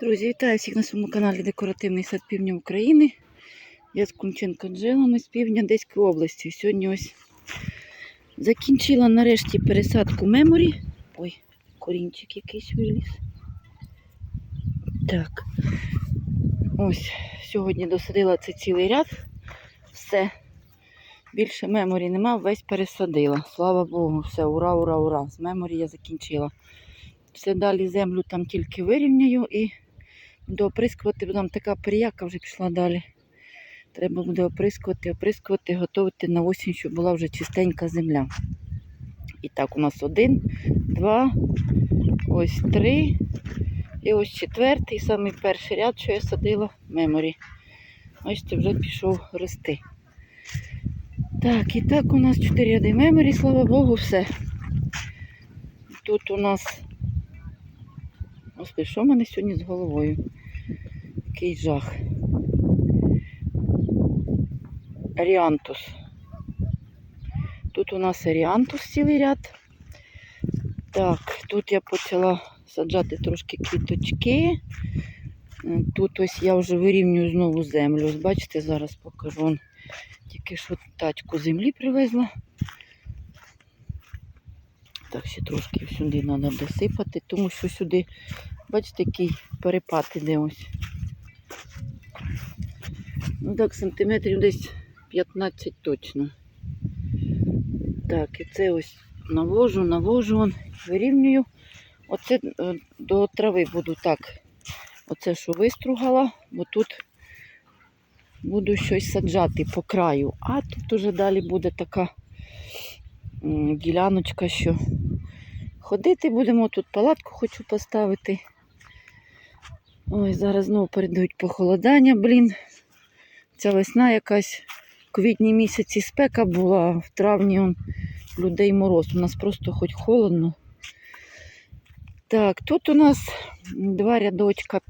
Друзі, вітаю всіх на своєму каналі Декоративний сад Півдня України. Я з Кунченко Джела, ми з півдня Одеської області. Сьогодні ось закінчила нарешті пересадку меморі. Ой, корінчик якийсь виліз. Так. Ось, сьогодні досадила це цілий ряд. Все. Більше меморі нема, весь пересадила. Слава Богу, все, ура, ура, ура. З меморі я закінчила. Все далі землю там тільки вирівняю і буду оприскувати, бо там така періяка вже пішла далі. Треба буде оприскувати, оприскувати, готувати на осінь, щоб була вже чистенька земля. І так, у нас один, два, ось три. І ось четвертий, самий перший ряд, що я садила, меморі. Бачите, вже пішов рости. Так, і так у нас чотири ряди меморі, слава Богу, все. Тут у нас Господи, що в мене сьогодні з головою? Який жах. Аріантус. Тут у нас аріантус цілий ряд. Так, тут я почала саджати трошки квіточки. Е, Тут ось я вже вирівнюю знову землю. Ось Бачите, зараз покажу. Тільки що тачку землі привезла. Так, ще трошки сюди треба досипати, тому що сюди, бачите, який перепад іде ось. Ну так, сантиметрів десь 15 точно. Так, і це ось навожу, навожу, вирівнюю. Оце е, до трави буду так. Оце, що вистругала, бо тут буду щось саджати по краю. А тут уже далі буде така діляночка, що ходити будемо. Тут палатку хочу поставити. Ой, зараз знову передають похолодання, блін. Ця весна якась в квітні місяці спека була, в травні он, людей мороз. У нас просто хоч холодно. Так, тут у нас два рядочка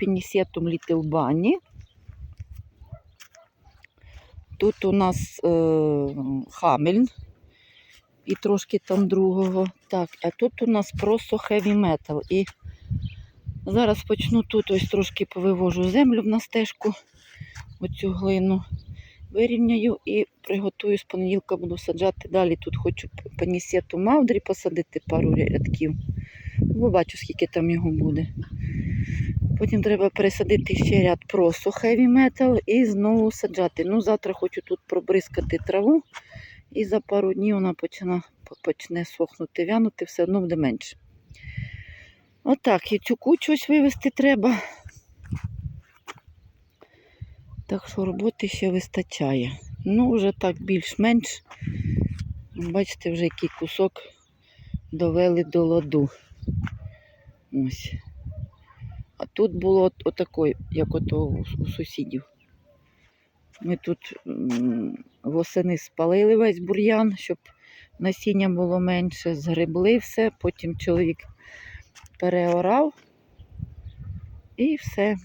Little Bunny. Тут у нас е, хамельн і трошки там другого. Так, а тут у нас просто heavy metal. І зараз почну тут ось трошки повивожу землю на стежку, оцю глину. Вирівняю і приготую з понеділка буду саджати далі. Тут хочу панісету мавдрі посадити пару рядків. Бо бачу, скільки там його буде. Потім треба пересадити ще ряд просто heavy metal і знову саджати. Ну, завтра хочу тут пробризкати траву. І за пару днів вона почне, почне сохнути, вянути, все одно буде менше. Отак, і цю кучу ось вивезти треба. Так що роботи ще вистачає. Ну, вже так більш-менш. Бачите, вже який кусок довели до ладу. Ось. А тут було от, отакой, як ото у, сусідів. Ми тут восени спалили весь бур'ян, щоб насіння було менше, згребли все, потім чоловік переорав і все.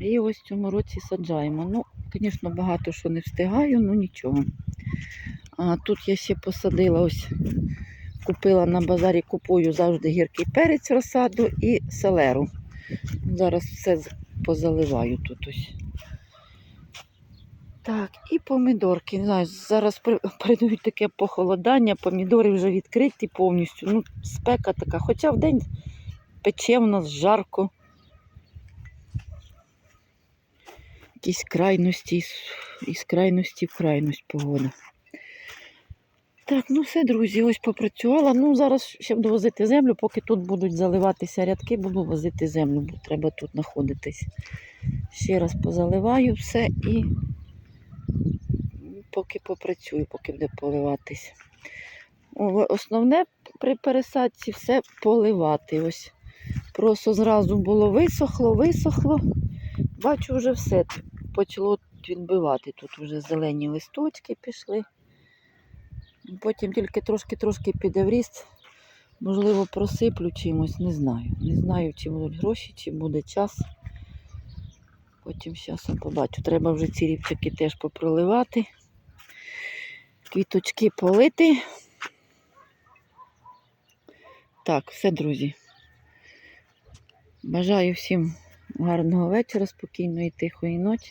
І ось в цьому році саджаємо. Ну, звісно, багато що не встигаю, ну нічого. А тут я ще посадила ось, купила на базарі, купую завжди гіркий перець розсаду і селеру. Зараз все позаливаю тут ось. Так, і помідорки. Не знаю, зараз передають таке похолодання, помідори вже відкриті повністю. Ну, спека така. Хоча в день пече в нас жарко. Якісь крайності із, крайності в крайність погода. Так, ну все, друзі, ось попрацювала. Ну, зараз ще буду возити землю, поки тут будуть заливатися рядки, буду возити землю, бо треба тут знаходитись. Ще раз позаливаю все і поки попрацюю, поки буде поливатись. Основне при пересадці все поливати. Ось Просто зразу було висохло, висохло. Бачу, вже все почало відбивати. Тут вже зелені листочки пішли. Потім тільки трошки-трошки піде в ріст. Можливо, просиплю чимось, не знаю. Не знаю, чи будуть гроші, чи буде час. Потім зараз побачу. Треба вже ці рівчики теж попроливати. Квіточки полити. Так, все, друзі. Бажаю всім Гарного вечора, спокійної, тихої ночі.